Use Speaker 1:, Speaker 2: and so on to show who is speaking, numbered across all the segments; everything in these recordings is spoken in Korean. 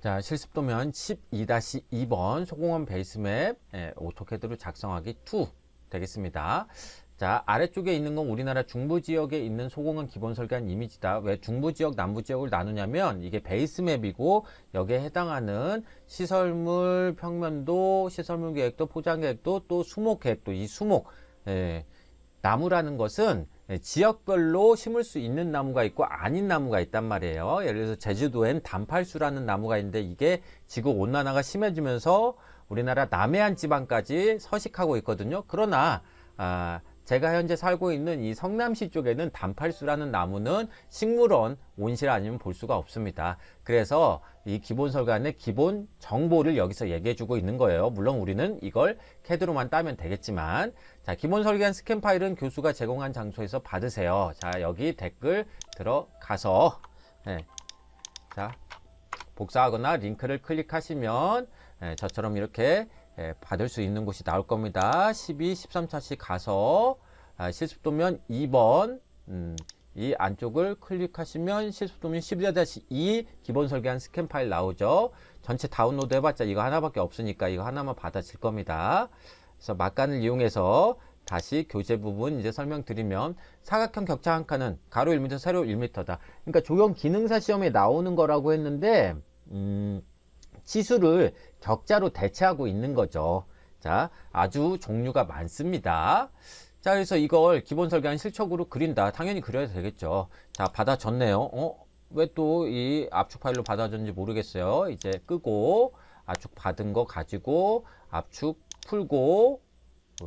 Speaker 1: 자, 실습도면 12-2번 소공원 베이스맵 예, 오토캐드로 작성하기 2 되겠습니다. 자, 아래쪽에 있는 건 우리나라 중부 지역에 있는 소공원 기본 설계한 이미지다. 왜 중부 지역, 남부 지역을 나누냐면 이게 베이스맵이고 여기에 해당하는 시설물 평면도, 시설물 계획도, 포장 계획도, 또 수목 계획도, 이 수목, 예, 나무라는 것은 예, 지역별로 심을 수 있는 나무가 있고 아닌 나무가 있단 말이에요. 예를 들어서 제주도엔 단팔수라는 나무가 있는데 이게 지구 온난화가 심해지면서 우리나라 남해안 지방까지 서식하고 있거든요. 그러나 아, 제가 현재 살고 있는 이 성남시 쪽에는 단팔수라는 나무는 식물원 온실 아니면 볼 수가 없습니다. 그래서 이 기본 설계안의 기본 정보를 여기서 얘기해 주고 있는 거예요. 물론 우리는 이걸 캐드로만 따면 되겠지만 자, 기본 설계안 스캔 파일은 교수가 제공한 장소에서 받으세요. 자, 여기 댓글 들어가서 예. 자, 복사하거나 링크를 클릭하시면 예, 저처럼 이렇게 예, 받을 수 있는 곳이 나올 겁니다. 12, 13차씩 가서 아, 실습도면 2번 음, 이 안쪽을 클릭하시면 실습도면 11-2 기본 설계한 스캔 파일 나오죠. 전체 다운로드 해봤자 이거 하나밖에 없으니까 이거 하나만 받아질 겁니다. 그래서 막간을 이용해서 다시 교재 부분 이제 설명드리면 사각형 격차 한 칸은 가로 1m, 세로 1m다. 그러니까 조형 기능사 시험에 나오는 거라고 했는데 음, 치수를 격자로 대체하고 있는 거죠. 자, 아주 종류가 많습니다. 자, 그래서 이걸 기본 설계한 실적으로 그린다. 당연히 그려야 되겠죠. 자, 받아줬네요. 어? 왜 또 이 압축 파일로 받아줬는지 모르겠어요. 이제 끄고 압축 받은 거 가지고 압축 풀고 어,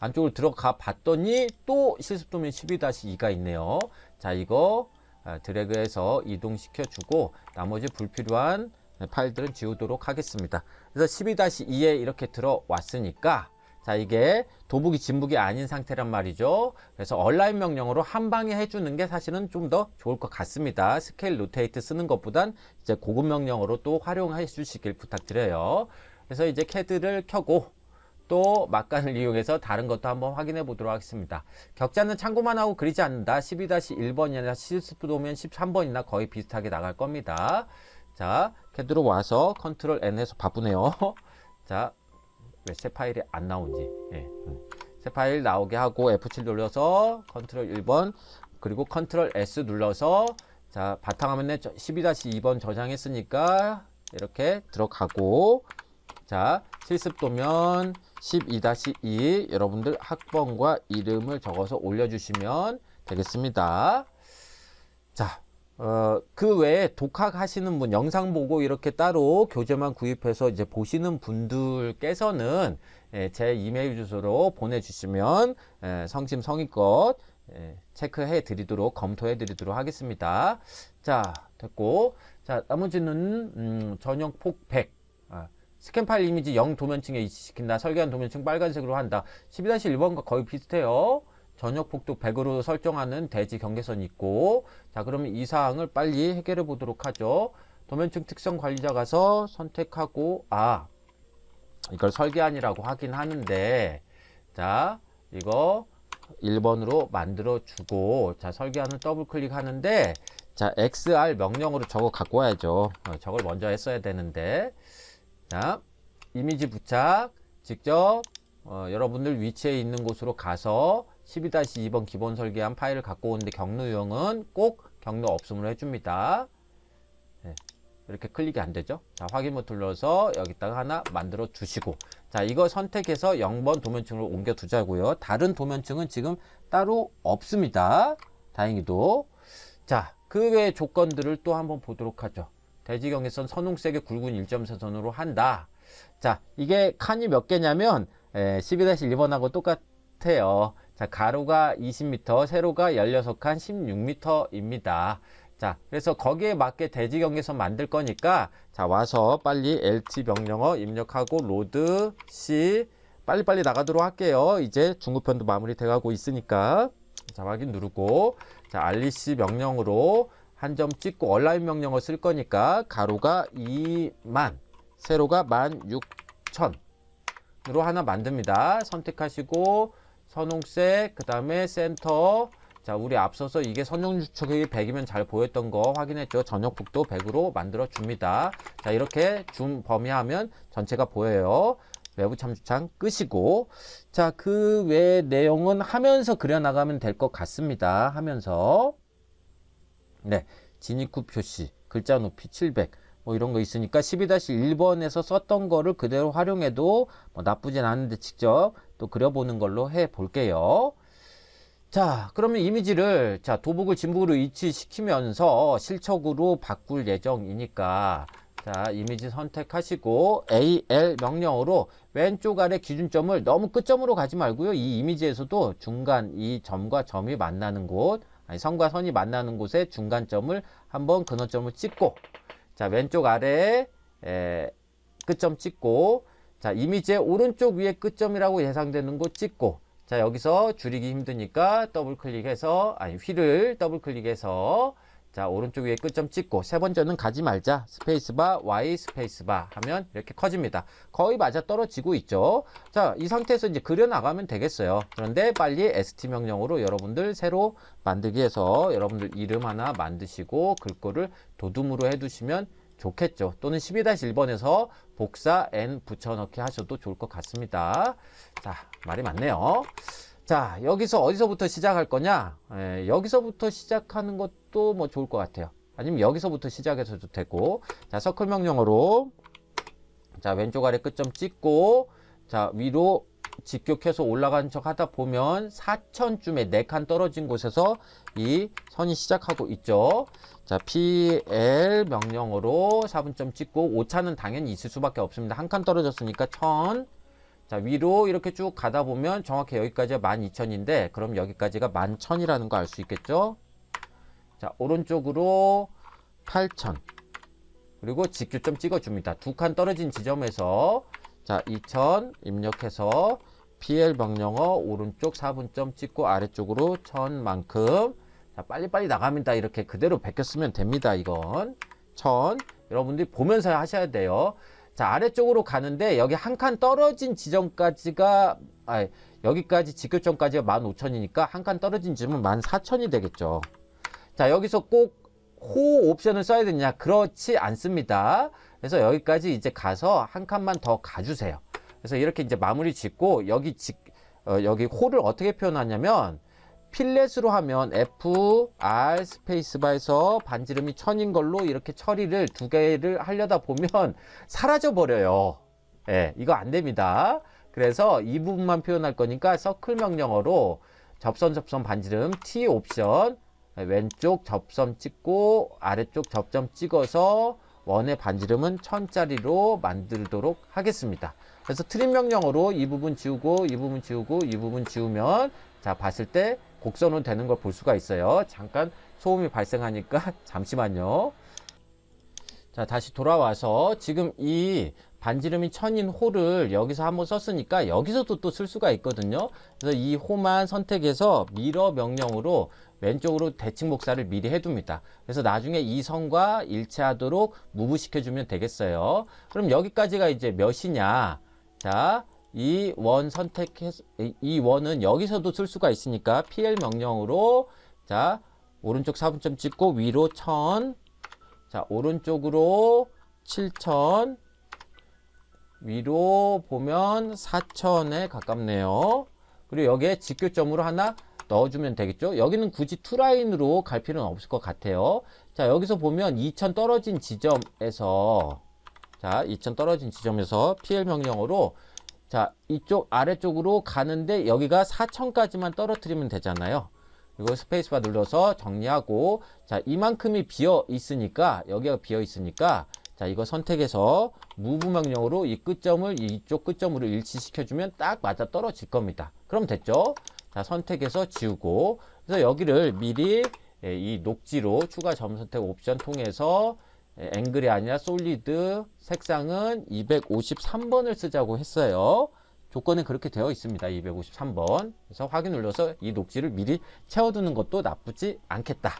Speaker 1: 안쪽으로 들어가 봤더니 또 실습 도면 12-2가 있네요. 자, 이거 아, 드래그해서 이동시켜 주고 나머지 불필요한 파일들은 지우도록 하겠습니다. 그래서 12-2에 이렇게 들어왔으니까 자 이게 도북이 진북이 아닌 상태란 말이죠. 그래서 얼라인 명령으로 한 방에 해주는 게 사실은 좀 더 좋을 것 같습니다. 스케일 로테이트 쓰는 것보단 이제 고급 명령으로 또 활용해 주시길 부탁드려요. 그래서 이제 캐드를 켜고 또 막간을 이용해서 다른 것도 한번 확인해 보도록 하겠습니다. 격자는 참고만 하고 그리지 않는다. 12-1번이나 실습 도면 13번이나 거의 비슷하게 나갈 겁니다. 자, 캐드로 와서 컨트롤 N 해서 바쁘네요. 자, 왜 새 파일이 안 나오는지. 예. 음. 새 파일 나오게 하고 F7 눌러서 컨트롤 1번 그리고 컨트롤 S 눌러서 자, 바탕화면에 12-2번 저장했으니까 이렇게 들어가고 자, 실습도면 12-2 여러분들 학번과 이름을 적어서 올려주시면 되겠습니다. 자, 어, 그 외에 독학 하시는 분, 영상 보고 이렇게 따로 교재만 구입해서 이제 보시는 분들께서는 예, 제 이메일 주소로 보내주시면 예, 성심성의껏 예, 체크해 드리도록, 검토해 드리도록 하겠습니다. 자, 됐고. 자, 나머지는, 음, 전역 폭 100. 아, 스캔 파일 이미지 0 도면층에 위치시킨다. 설계한 도면층 빨간색으로 한다. 12-1번과 거의 비슷해요. 전역 폭도 100으로 설정하는 대지 경계선이 있고 자 그러면 이 사항을 빨리 해결해 보도록 하죠. 도면층 특성 관리자 가서 선택하고 아 이걸 설계안이라고 하긴 하는데 자 이거 1번으로 만들어 주고 자 설계안을 더블 클릭하는데 자 XR 명령으로 저거 갖고 와야죠. 어, 저걸 먼저 했어야 되는데 자 이미지 부착 직접 어, 여러분들 위치에 있는 곳으로 가서 12-2번 기본 설계한 파일을 갖고 오는데 경로 유형은 꼭 경로 없음으로 해줍니다. 네, 이렇게 클릭이 안 되죠. 자, 확인 버튼 눌러서 여기다가 하나 만들어 주시고. 자, 이거 선택해서 0번 도면층으로 옮겨 두자고요. 다른 도면층은 지금 따로 없습니다. 다행히도. 자, 그 외의 조건들을 또 한번 보도록 하죠. 대지경계선 선홍색의 굵은 일점사선으로 한다. 자, 이게 칸이 몇 개냐면 12-1번하고 똑같 아요. 자, 가로가 20m, 세로가 16칸 16m입니다. 자, 그래서 거기에 맞게 대지 경계선 만들 거니까 자, 와서 빨리 LT 명령어 입력하고 로드 C 빨리빨리 나가도록 할게요. 이제 중급편도 마무리 돼 가고 있으니까 자, 확인 누르고 자, REC 명령으로 한 점 찍고 얼라인 명령어 쓸 거니까 가로가 2만, 세로가 16,000으로 하나 만듭니다. 선택하시고 선홍색, 그 다음에 센터. 자, 우리 앞서서 이게 선형주축이 100이면 잘 보였던 거 확인했죠. 전역폭도 100으로 만들어 줍니다. 자, 이렇게 줌 범위 하면 전체가 보여요. 외부 참조창 끄시고 자, 그 외 내용은 하면서 그려 나가면 될 것 같습니다. 하면서 네. 진입구 표시, 글자 높이 700, 뭐 이런 거 있으니까 12-1번에서 썼던 거를 그대로 활용해도 뭐 나쁘진 않은데 직접 또 그려보는 걸로 해 볼게요. 자, 그러면 이미지를 자, 도북을 진북으로 이치시키면서 실척으로 바꿀 예정이니까 자, 이미지 선택하시고 AL 명령어로 왼쪽 아래 기준점을 너무 끝점으로 가지 말고요. 이 이미지에서도 중간 이 점과 점이 만나는 곳, 아니 선과 선이 만나는 곳에 중간점을 한번 근원점을 찍고 자, 왼쪽 아래에 에, 끝점 찍고 자, 이미지의 오른쪽 위에 끝점이라고 예상되는 곳 찍고 자, 여기서 줄이기 힘드니까 더블 클릭해서 아니 휠을 더블 클릭해서 자, 오른쪽 위에 끝점 찍고 세 번째는 가지 말자. 스페이스바 Y 스페이스바 하면 이렇게 커집니다. 거의 맞아 떨어지고 있죠. 자, 이 상태에서 이제 그려 나가면 되겠어요. 그런데 빨리 ST 명령으로 여러분들 새로 만들기 해서 여러분들 이름 하나 만드시고 글꼴을 도둠으로 해 두시면 좋겠죠. 또는 12-1번에서 복사 N 붙여넣기 하셔도 좋을 것 같습니다. 자, 말이 많네요. 자, 여기서 어디서부터 시작할 거냐? 에, 여기서부터 시작하는 것 도 뭐 좋을 것 같아요. 아니면 여기서부터 시작해서도 되고. 자, 서클 명령어로. 자, 왼쪽 아래 끝점 찍고. 자, 위로 직격해서 올라간 척 하다 보면 4천쯤에 4칸 떨어진 곳에서 이 선이 시작하고 있죠. 자, PL 명령어로 4분점 찍고 오차는 당연히 있을 수밖에 없습니다. 한 칸 떨어졌으니까 1000. 자, 위로 이렇게 쭉 가다 보면 정확히 여기까지가 12,000인데 그럼 여기까지가 11,000이라는 거 알 수 있겠죠? 자, 오른쪽으로 8,000. 그리고 직규점 찍어줍니다. 두 칸 떨어진 지점에서 자, 2,000 입력해서 PL 명령어 오른쪽 4분점 찍고 아래쪽으로 1000만큼 자, 빨리빨리 나갑니다. 이렇게 그대로 베꼈으면 됩니다. 이건 1000 여러분들이 보면서 하셔야 돼요. 자, 아래쪽으로 가는데 여기 한 칸 떨어진 지점까지가 아, 여기까지 직교점까지가 15,000이니까 한 칸 떨어진 지점은 14,000이 되겠죠. 자, 여기서 꼭 호 옵션을 써야 되냐? 그렇지 않습니다. 그래서 여기까지 이제 가서 한 칸만 더 가주세요. 그래서 이렇게 이제 마무리 짓고 여기 직, 어, 여기 호를 어떻게 표현하냐면 필렛으로 하면 F, R 스페이스바에서 반지름이 1000인 걸로 이렇게 처리를 두 개를 하려다 보면 사라져 버려요. 예, 이거 안 됩니다. 그래서 이 부분만 표현할 거니까 서클 명령어로 접선 접선 반지름 T 옵션 왼쪽 접선 찍고 아래쪽 접점 찍어서 원의 반지름은 1000짜리로 만들도록 하겠습니다. 그래서 트림 명령어로 이 부분 지우고 이 부분 지우고 이 부분 지우면 자 봤을 때 곡선으로 되는 걸 볼 수가 있어요. 잠깐 소음이 발생하니까 잠시만요. 자 다시 돌아와서 지금 이 반지름이 천인 호를 여기서 한번 썼으니까 여기서도 또 쓸 수가 있거든요. 그래서 이 호만 선택해서 미러 명령으로 왼쪽으로 대칭 복사를 미리 해둡니다. 그래서 나중에 이 선과 일치하도록 무브 시켜주면 되겠어요. 그럼 여기까지가 이제 몇이냐? 자, 이 원 선택해서 이 원은 여기서도 쓸 수가 있으니까 PL 명령으로 자 오른쪽 4분점 찍고 위로 1000 자 오른쪽으로 7000 위로 보면 4000에 가깝네요. 그리고 여기에 직교점으로 하나 넣어주면 되겠죠. 여기는 굳이 투라인으로 갈 필요는 없을 것 같아요. 자, 여기서 보면 2000 떨어진 지점에서 자, 2000 떨어진 지점에서 PL 명령어로 자, 이쪽 아래쪽으로 가는데 여기가 4000까지만 떨어뜨리면 되잖아요. 이거 스페이스바 눌러서 정리하고 자, 이만큼이 비어 있으니까 여기가 비어 있으니까 자, 이거 선택해서 무브 명령으로 이 끝점을 이쪽 끝점으로 일치시켜주면 딱 맞아 떨어질 겁니다. 그럼 됐죠? 자, 선택해서 지우고, 그래서 여기를 미리 예, 이 녹지로 추가 점 선택 옵션 통해서 예, 앵글이 아니라 솔리드 색상은 253번을 쓰자고 했어요. 조건은 그렇게 되어 있습니다. 253번. 그래서 확인 눌러서 이 녹지를 미리 채워두는 것도 나쁘지 않겠다.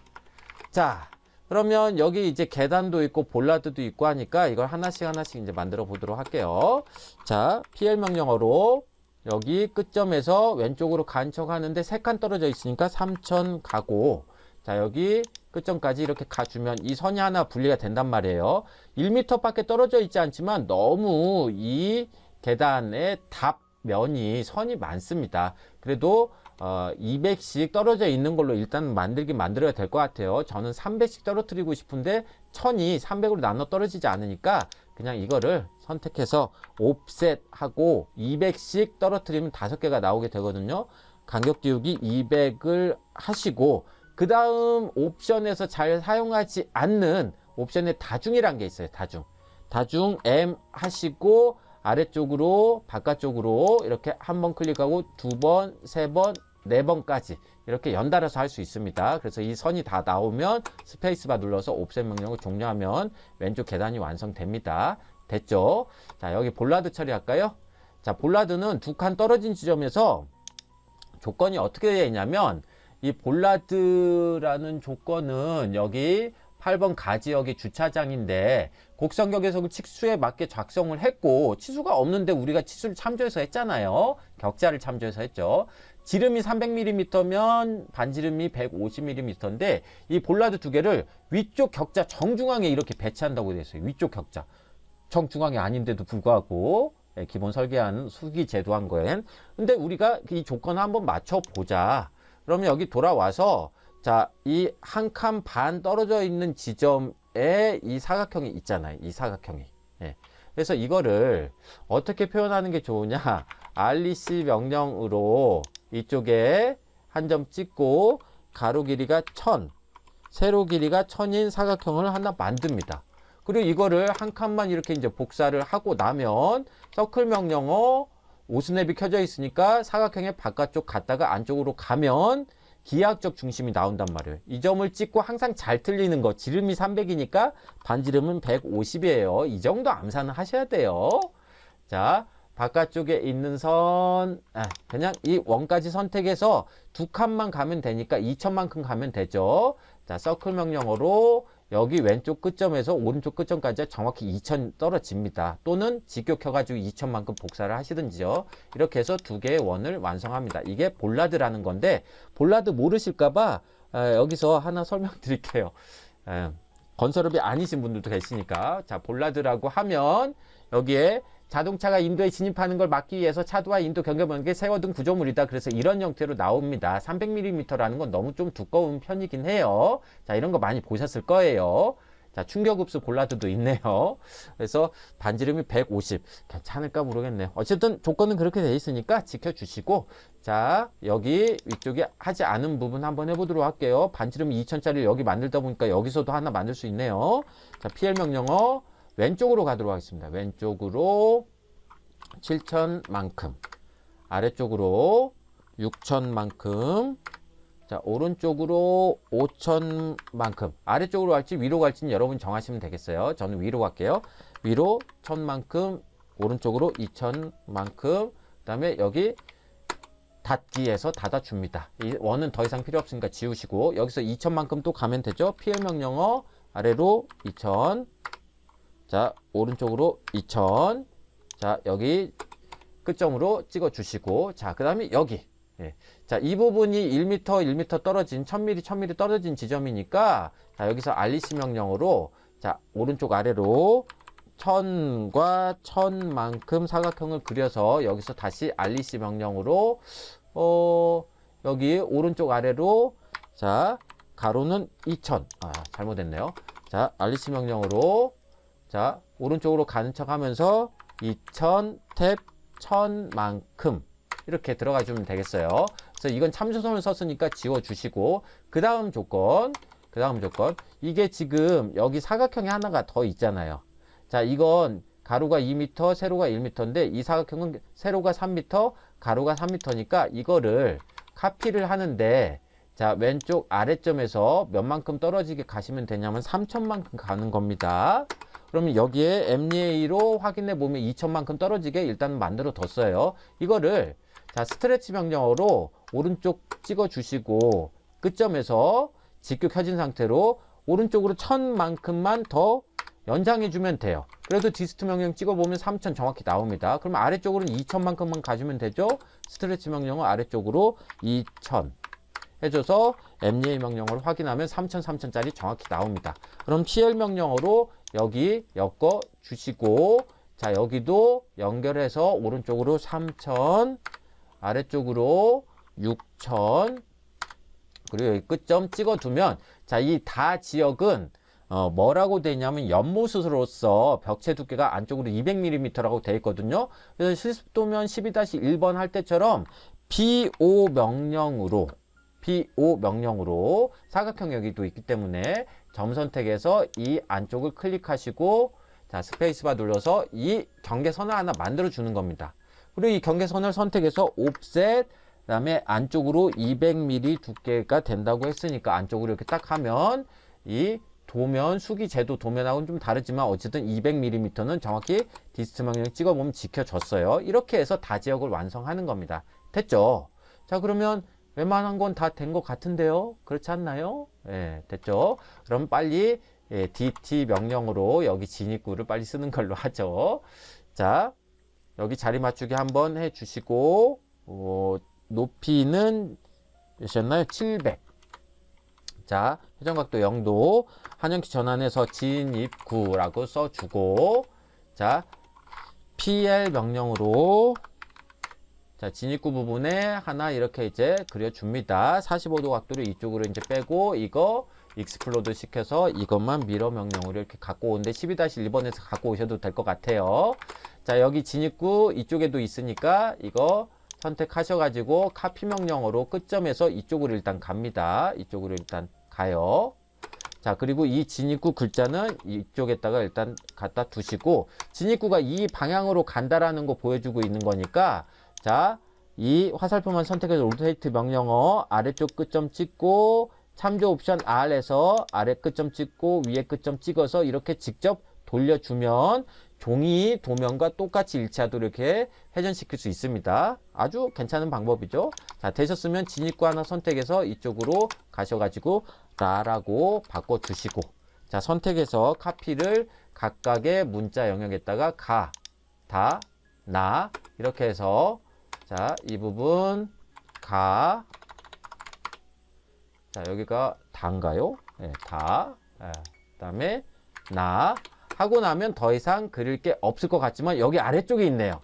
Speaker 1: 자, 그러면 여기 이제 계단도 있고 볼라드도 있고 하니까 이걸 하나씩 하나씩 이제 만들어 보도록 할게요. 자, PL 명령어로 여기 끝점에서 왼쪽으로 간 척 하는데 세칸 떨어져 있으니까 3천 가고 자 여기 끝점까지 이렇게 가주면 이 선이 하나 분리가 된단 말이에요. 1m 밖에 떨어져 있지 않지만 너무 이 계단의 답 면이 선이 많습니다. 그래도 어, 200씩 떨어져 있는 걸로 일단 만들긴 만들어야 될 것 같아요. 저는 300씩 떨어뜨리고 싶은데 1000이 300으로 나눠 떨어지지 않으니까 그냥 이거를 선택해서 옵셋하고 200씩 떨어뜨리면 다섯 개가 나오게 되거든요. 간격 띄우기 200을 하시고 그 다음 옵션에서 잘 사용하지 않는 옵션에 다중이란 게 있어요. 다중. 다중 M 하시고 아래쪽으로 바깥쪽으로 이렇게 한 번 클릭하고 두 번, 세 번, 네 번까지 이렇게 연달아서 할 수 있습니다. 그래서 이 선이 다 나오면 스페이스바 눌러서 옵셋 명령을 종료하면 왼쪽 계단이 완성됩니다. 됐죠? 자, 여기 볼라드 처리할까요? 자, 볼라드는 두 칸 떨어진 지점에서 조건이 어떻게 되어 있냐면 이 볼라드라는 조건은 여기 8번 가지역의 주차장인데 곡선격에서 치수에 맞게 작성을 했고 치수가 없는데 우리가 치수를 참조해서 했잖아요. 격자를 참조해서 했죠. 지름이 300mm면 반지름이 150mm인데 이 볼라드 두 개를 위쪽 격자 정중앙에 이렇게 배치한다고 되어 있어요. 위쪽 격자. 정중앙이 아닌데도 불구하고 예, 기본 설계한 수기 제도한 거엔. 근데 우리가 이 조건을 한번 맞춰 보자. 그러면 여기 돌아와서 자 이 한 칸 반 떨어져 있는 지점에 이 사각형이 있잖아요. 이 사각형이. 예. 그래서 이거를 어떻게 표현하는 게 좋으냐? REC 명령으로 이쪽에 한 점 찍고 가로 길이가 1000 세로 길이가 1000인 사각형을 하나 만듭니다 그리고 이거를 한 칸만 이렇게 이제 복사를 하고 나면 서클 명령어 오스냅이 켜져 있으니까 사각형의 바깥쪽 갔다가 안쪽으로 가면 기하학적 중심이 나온단 말이에요. 이 점을 찍고 항상 잘 틀리는 거. 지름이 300이니까 반지름은 150이에요. 이 정도 암산을 하셔야 돼요. 자, 바깥쪽에 있는 선, 아, 그냥 이 원까지 선택해서 두 칸만 가면 되니까 2천만큼 가면 되죠. 자, 서클 명령어로 여기 왼쪽 끝점에서 오른쪽 끝점까지 정확히 2천 떨어집니다. 또는 직격혀가지고 2천만큼 복사를 하시든지요. 이렇게 해서 두 개의 원을 완성합니다. 이게 볼라드라는 건데 볼라드 모르실까봐 아, 여기서 하나 설명드릴게요. 에, 건설업이 아니신 분들도 계시니까 자 볼라드라고 하면 여기에 자동차가 인도에 진입하는 걸 막기 위해서 차도와 인도 경계번개 세워둔 구조물이다. 그래서 이런 형태로 나옵니다. 300mm라는 건 너무 좀 두꺼운 편이긴 해요. 자, 이런 거 많이 보셨을 거예요. 자, 충격흡수 볼라드도 있네요. 그래서 반지름이 150. 괜찮을까 모르겠네요. 어쨌든 조건은 그렇게 돼 있으니까 지켜주시고, 자, 여기 위쪽에 하지 않은 부분 한번 해보도록 할게요. 반지름 2000짜리 여기 만들다 보니까 여기서도 하나 만들 수 있네요. 자, PL 명령어. 왼쪽으로 가도록 하겠습니다. 왼쪽으로 7천만큼 아래쪽으로 6천만큼 자 오른쪽으로 5천만큼 아래쪽으로 갈지 위로 갈지는 여러분 정하시면 되겠어요. 저는 위로 갈게요. 위로 1000만큼 오른쪽으로 2000만큼 그 다음에 여기 닫기에서 닫아줍니다. 이 원은 더 이상 필요 없으니까 지우시고 여기서 2000만큼 또 가면 되죠. PL 명령어 아래로 2000 자, 오른쪽으로 2000. 자, 여기 끝점으로 찍어 주시고, 자, 그 다음에 여기. 예. 자, 이 부분이 1m, 1m 떨어진, 1000mm, 1000mm 떨어진 지점이니까, 자, 여기서 REC 명령으로, 자, 오른쪽 아래로 1000과 1000만큼 사각형을 그려서 여기서 다시 REC 명령으로, 어, 여기 오른쪽 아래로, 자, 가로는 2000. 아, 잘못했네요. 자, REC 명령으로, 자, 오른쪽으로 가는 척 하면서 2000, 탭, 1000만큼 이렇게 들어가 주면 되겠어요. 그래서 이건 참조선을 썼으니까 지워주시고 그 다음 조건, 그 다음 조건 이게 지금 여기 사각형이 하나가 더 있잖아요. 자, 이건 가로가 2m, 세로가 1m인데 이 사각형은 세로가 3m, 가로가 3m니까 이거를 카피를 하는데 자, 왼쪽 아래점에서 몇만큼 떨어지게 가시면 되냐면 3천만큼 가는 겁니다. 그러면 여기에 MEA로 확인해 보면 2천만큼 떨어지게 일단 만들어 뒀어요. 이거를 자 스트레치 명령어로 오른쪽 찍어 주시고 끝점에서 직교 켜진 상태로 오른쪽으로 천만큼만 더 연장해 주면 돼요. 그래도 디스트 명령 찍어보면 3000 정확히 나옵니다. 그럼 아래쪽으로는 2000만큼만 가주면 되죠. 스트레치 명령은 아래쪽으로 2000 해줘서 MDA 명령을 확인하면 3000, 3000짜리 정확히 나옵니다. 그럼 TL 명령으로 여기 엮어 주시고 자 여기도 연결해서 오른쪽으로 3000 아래쪽으로 6000 그리고 여기 끝점 찍어두면 자 이 다 지역은 어, 뭐라고 돼 있냐면 연못으로서 벽체 두께가 안쪽으로 200mm라고 돼 있거든요. 그래서 실습도면 12-1번 할 때처럼 BO 명령으로 BO 명령으로 사각형 여기도 있기 때문에 점 선택해서 이 안쪽을 클릭하시고 자 스페이스바 눌러서 이 경계선을 하나 만들어 주는 겁니다. 그리고 이 경계선을 선택해서 옵셋 그다음에 안쪽으로 200mm 두께가 된다고 했으니까 안쪽으로 이렇게 딱 하면 이 도면 수기 제도 도면하고는 좀 다르지만 어쨌든 200mm는 정확히 디스트 명령 찍어보면 지켜졌어요. 이렇게 해서 다 지역을 완성하는 겁니다. 됐죠? 자 그러면 웬만한 건 다 된 것 같은데요? 그렇지 않나요? 예, 됐죠? 그럼 빨리 예, DT 명령으로 여기 진입구를 빨리 쓰는 걸로 하죠. 자, 여기 자리 맞추기 한번 해 주시고, 어, 높이는 몇이었나요? 700. 자, 회전각도 0도, 한영키 전환해서 진입구라고 써주고, 자, PL 명령으로, 자, 진입구 부분에 하나 이렇게 이제 그려줍니다. 45도 각도를 이쪽으로 이제 빼고, 이거 익스플로드 시켜서 이것만 미러 명령으로 이렇게 갖고 오는데 12-1번에서 갖고 오셔도 될 것 같아요. 자, 여기 진입구 이쪽에도 있으니까 이거 선택하셔가지고 카피 명령으로 끝점에서 이쪽으로 일단 갑니다. 이쪽으로 일단 가요. 자, 그리고 이 진입구 글자는 이쪽에다가 일단 갖다 두시고, 진입구가 이 방향으로 간다라는 거 보여주고 있는 거니까, 자, 이 화살표만 선택해서 로테이트 명령어 아래쪽 끝점 찍고, 참조 옵션 R에서 아래 끝점 찍고, 위에 끝점 찍어서 이렇게 직접 돌려주면 종이 도면과 똑같이 일치하도록 이렇게 회전시킬 수 있습니다. 아주 괜찮은 방법이죠. 자, 되셨으면 진입구 하나 선택해서 이쪽으로 가셔가지고 라라고 바꿔주시고 자, 선택해서 카피를 각각의 문자 영역에다가 가, 다, 나 이렇게 해서 자, 이 부분 가 자, 여기가 다인가요? 네, 다. 네, 그다음에 나 하고 나면 더 이상 그릴 게 없을 것 같지만 여기 아래쪽에 있네요.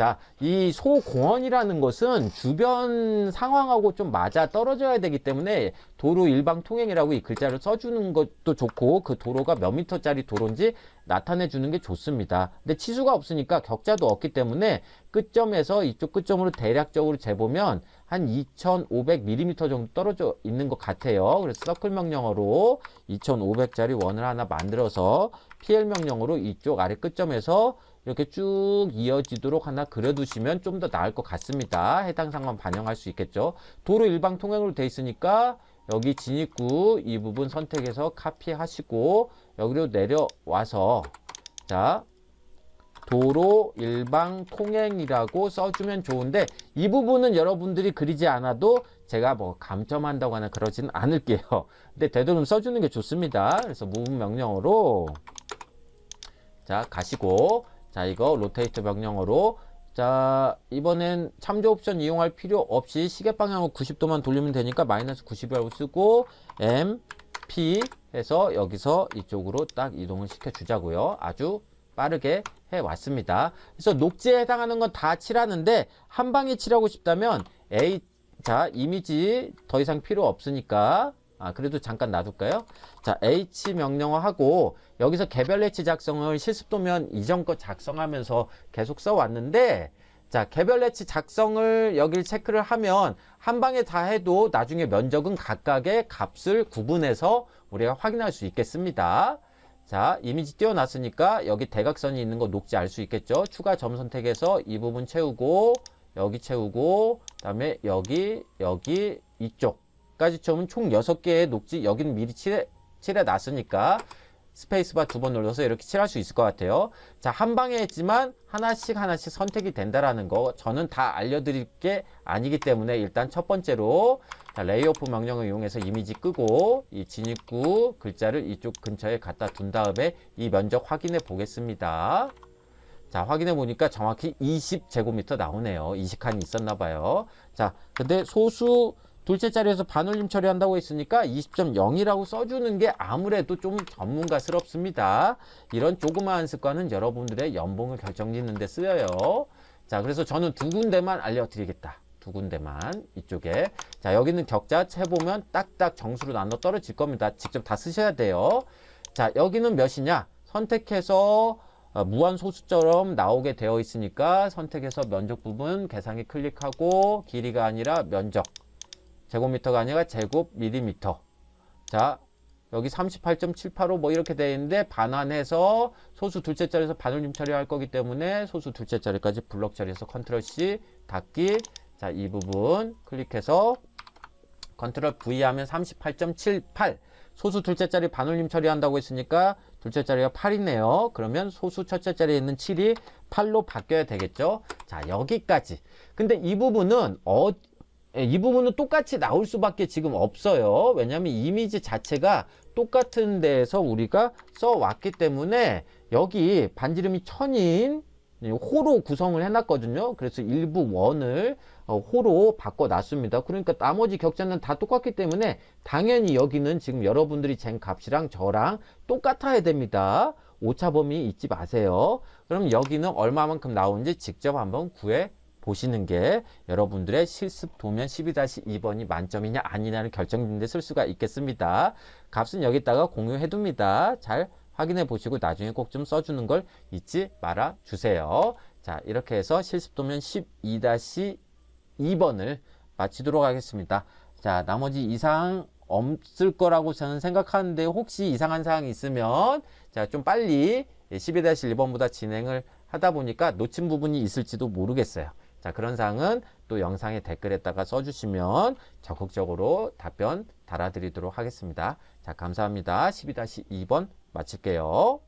Speaker 1: 자, 이 소공원이라는 것은 주변 상황하고 좀 맞아 떨어져야 되기 때문에 도로 일방 통행이라고 이 글자를 써주는 것도 좋고 그 도로가 몇 미터짜리 도로인지 나타내 주는 게 좋습니다. 근데 치수가 없으니까 격자도 없기 때문에 끝점에서 이쪽 끝점으로 대략적으로 재보면 한 2500mm 정도 떨어져 있는 것 같아요. 그래서 서클 명령어로 2500짜리 원을 하나 만들어서 PL 명령으로 이쪽 아래 끝점에서 이렇게 쭉 이어지도록 하나 그려두시면 좀 더 나을 것 같습니다. 해당 상황 반영할 수 있겠죠. 도로 일방 통행으로 돼 있으니까 여기 진입구 이 부분 선택해서 카피하시고 여기로 내려와서 자 도로 일방 통행이라고 써주면 좋은데 이 부분은 여러분들이 그리지 않아도 제가 뭐 감점한다고 하나 그러지는 않을게요. 근데 되도록 써주는 게 좋습니다. 그래서 무분 명령어로 자 가시고 자 이거 로테이트 명령어로. 자 이번엔 참조 옵션 이용할 필요 없이 시계 방향을 90도만 돌리면 되니까 마이너스 90이라고 쓰고 M P 해서 여기서 이쪽으로 딱 이동을 시켜 주자고요. 아주 빠르게 해 왔습니다. 그래서 녹지에 해당하는 건 다 칠하는데 한 방에 칠하고 싶다면 A 자 이미지 더 이상 필요 없으니까 아, 그래도 잠깐 놔둘까요? 자, H 명령어 하고, 여기서 개별 배치 작성을 실습도면 이전 거 작성하면서 계속 써왔는데, 자, 개별 배치 작성을 여기를 체크를 하면, 한 방에 다 해도 나중에 면적은 각각의 값을 구분해서 우리가 확인할 수 있겠습니다. 자, 이미지 띄워놨으니까 여기 대각선이 있는 거 녹지 알 수 있겠죠? 추가 점 선택해서 이 부분 채우고, 여기 채우고, 그 다음에 여기, 여기, 이쪽. 처음은 총 6개의 녹지 여기는 미리 칠해, 칠해 놨으니까 스페이스바 두 번 눌러서 이렇게 칠할 수 있을 것 같아요. 자, 한 방에 했지만 하나씩 하나씩 선택이 된다라는 거 저는 다 알려드릴 게 아니기 때문에 일단 첫 번째로 자, 레이오프 명령을 이용해서 이미지 끄고 이 진입구 글자를 이쪽 근처에 갖다 둔 다음에 이 면적 확인해 보겠습니다. 자, 확인해 보니까 정확히 20제곱미터 나오네요. 20칸이 있었나 봐요. 자, 근데 소수 둘째 자리에서 반올림 처리한다고 했으니까 20.0이라고 써주는 게 아무래도 좀 전문가스럽습니다. 이런 조그마한 습관은 여러분들의 연봉을 결정짓는 데 쓰여요. 자, 그래서 저는 두 군데만 알려드리겠다. 두 군데만 이쪽에 자 여기는 격자 채보면 딱딱 정수로 나눠 떨어질 겁니다 직접 다 쓰셔야 돼요 자 여기는 몇이냐 선택해서 어, 무한 소수처럼 나오게 되어 있으니까 선택해서 면적 부분 계산기 클릭하고 길이가 아니라 면적 제곱미터가 아니라 제곱 밀리미터 자 여기 38.785 뭐 이렇게 되어 있는데 반환해서 소수 둘째 자리에서 반올림 처리할 거기 때문에 소수 둘째 자리까지 블럭 처리해서 컨트롤 C 닫기 자, 이 부분 클릭해서 컨트롤 V 하면 38.78 소수 둘째 자리 반올림 처리한다고 했으니까 둘째 자리가 8이네요. 그러면 소수 첫째 자리에 있는 7이 8로 바뀌어야 되겠죠. 자, 여기까지. 근데 이 부분은 어, 예, 이 부분은 똑같이 나올 수밖에 지금 없어요. 왜냐하면 이미지 자체가 똑같은 데에서 우리가 써왔기 때문에 여기 반지름이 천인 호로 구성을 해놨거든요. 그래서 일부 원을 어, 호로 바꿔놨습니다. 그러니까 나머지 격자는 다 똑같기 때문에 당연히 여기는 지금 여러분들이 잰 값이랑 저랑 똑같아야 됩니다. 오차 범위 잊지 마세요. 그럼 여기는 얼마만큼 나오는지 직접 한번 구해 보시는 게 여러분들의 실습 도면 12-2번이 만점이냐 아니냐를 결정짓는 데쓸 수가 있겠습니다. 값은 여기다가 공유해 둡니다. 잘 확인해 보시고 나중에 꼭 좀 써주는 걸 잊지 말아 주세요. 자, 이렇게 해서 실습 도면 12-2번을 마치도록 하겠습니다. 자, 나머지 이상 없을 거라고 저는 생각하는데 혹시 이상한 사항이 있으면 자, 좀 빨리 12-1번보다 진행을 하다 보니까 놓친 부분이 있을지도 모르겠어요. 자, 그런 사항은 또 영상의 댓글에다가 써주시면 적극적으로 답변 달아드리도록 하겠습니다. 자, 감사합니다. 12-2번 마칠게요.